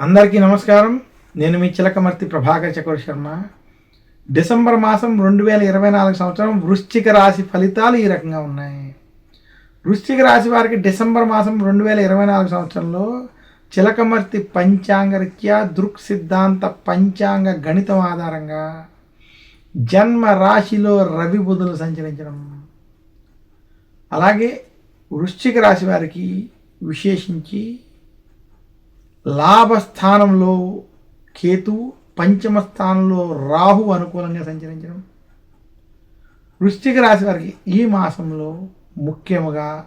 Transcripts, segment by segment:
అందరికీ నమస్కారం. నేను మీ చిలకమర్తి ప్రభాకర్ చక్ర శర్మ. డిసెంబర్ మాసం రెండు వేల ఇరవై నాలుగు సంవత్సరం వృశ్చిక రాశి ఫలితాలు ఈ రకంగా ఉన్నాయి. వృశ్చిక రాశి వారికి డిసెంబర్ మాసం రెండు వేల ఇరవై నాలుగు సంవత్సరంలో చిలకమర్తి పంచాంగరీత్యా దృక్ సిద్ధాంత పంచాంగ గణితం ఆధారంగా జన్మ రాశిలో రవి బుధులు సంచరించడం. అలాగే వృశ్చిక రాశి వారికి విశేషించి లాభస్థానంలో కేతు పంచమ స్థానంలో రాహు అనుకూలంగా సంచరించడం. వృశ్చిక రాశి వారికి ఈ మాసంలో ముఖ్యముగా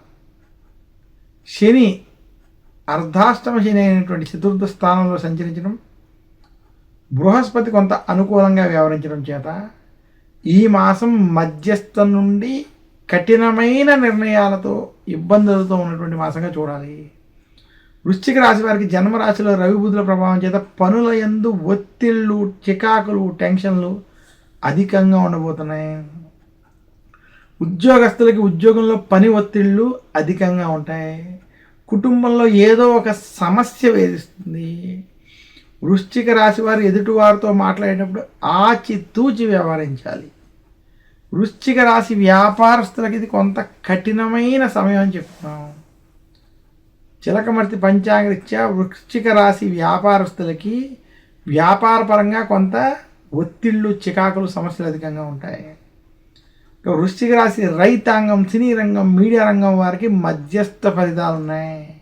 శని అర్ధాష్టమ శని అయినటువంటి చతుర్థ స్థానంలో సంచరించడం. బృహస్పతి కొంత అనుకూలంగా వ్యవహరించడం చేత ఈ మాసం మధ్యస్థ నుండి కఠినమైన నిర్ణయాలతో ఇబ్బందులతో ఉన్నటువంటి మాసంగా చూడాలి. వృశ్చిక రాశి వారికి జన్మరాశిలో రవి ప్రభావం చేత పనుల ఎందు ఒత్తిళ్ళు చికాకులు టెన్షన్లు అధికంగా ఉండబోతున్నాయి. ఉద్యోగస్తులకి ఉద్యోగంలో పని ఒత్తిళ్ళు అధికంగా ఉంటాయి. కుటుంబంలో ఏదో ఒక సమస్య వేధిస్తుంది. వృశ్చిక రాశి వారు ఎదుటివారితో మాట్లాడేటప్పుడు ఆచితూచి వ్యవహరించాలి. వృశ్చిక రాశి వ్యాపారస్తులకి ఇది కొంత కఠినమైన సమయం అని చెప్తున్నాం. చిలకమర్తి పంచాంగరీత్యా వృశ్చిక రాశి వ్యాపారస్తులకి వ్యాపారపరంగా కొంత ఒత్తిళ్ళు చికాకులు సమస్యలు అధికంగా ఉంటాయి. ఇక వృశ్చిక రాశి రైతాంగం సినీ రంగం మీడియా రంగం వారికి మధ్యస్థ ఫలితాలు ఉన్నాయి.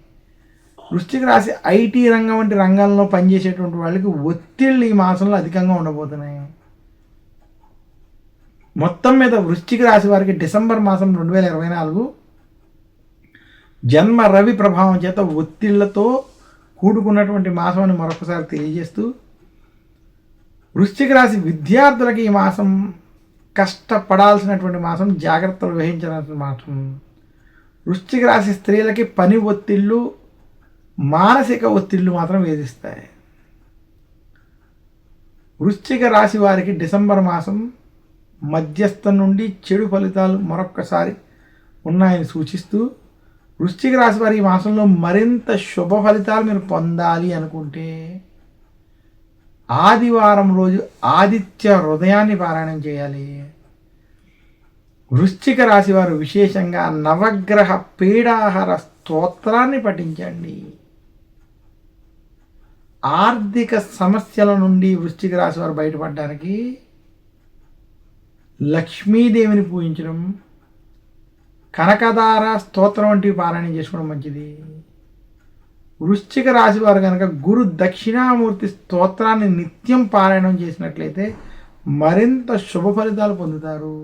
వృశ్చిక రాశి ఐటీ రంగం వంటి రంగంలో పనిచేసేటువంటి వాళ్ళకి ఒత్తిళ్ళు ఈ మాసంలో అధికంగా ఉండబోతున్నాయి. మొత్తం మీద వృశ్చిక రాశి వారికి డిసెంబర్ మాసం రెండు వేల ఇరవై నాలుగు జన్మ రవి ప్రభావం చేత ఒత్తిళ్ళతో కూడుకున్నటువంటి మాసం అని మరొకసారి తెలియజేస్తూ వృశ్చిక రాశి విద్యార్థులకి ఈ మాసం కష్టపడాల్సినటువంటి మాసం జాగ్రత్తలు వహించాల్సిన మాసం. వృశ్చిక రాశి స్త్రీలకి పని ఒత్తిళ్ళు మానసిక ఒత్తిళ్ళు మాత్రం వేధిస్తాయి. వృశ్చిక రాశి వారికి డిసెంబర్ మాసం మధ్యస్థం నుండి చెడు ఫలితాలు మరొక్కసారి ఉన్నాయని సూచిస్తూ వృశ్చిక రాశి వారి ఈ మాసంలో మరింత శుభ ఫలితాలు మీరు పొందాలి అనుకుంటే ఆదివారం రోజు ఆదిత్య హృదయాన్ని పారాయణం చేయాలి. వృశ్చిక రాశి వారు విశేషంగా నవగ్రహ పీడాహార స్తోత్రాన్ని పఠించండి. ఆర్థిక సమస్యల నుండి వృశ్చిక రాశి వారు బయటపడడానికి లక్ష్మీదేవిని పూజించడం కనకదార స్తోత్రం వంటివి పారాయణం చేసుకోవడం మంచిది. వృశ్చిక రాశి వారు కనుక గురు దక్షిణామూర్తి స్తోత్రాన్ని నిత్యం పారాయణం చేసినట్లయితే మరింత శుభ ఫలితాలు పొందుతారు.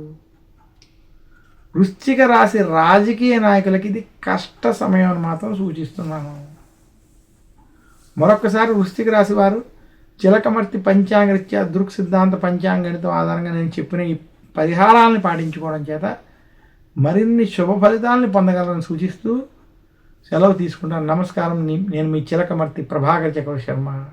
వృశ్చిక రాశి రాజకీయ నాయకులకి ఇది కష్ట సమయం అని మాత్రం సూచిస్తున్నాను మరొకసారి వృశ్చిక రాశి వారు చిలకమర్తి పంచాంగరీత్యా దృక్ సిద్ధాంత పంచాంగణితం ఆధారంగా నేను చెప్పిన ఈ పరిహారాలను పాటించుకోవడం చేత మరిన్ని శుభ ఫలితాలను పొందగలరని సూచిస్తూ సెలవు తీసుకుంటాను. నమస్కారం. నేను మీ చిలకమర్తి ప్రభాకర్ చక్ర శర్మ.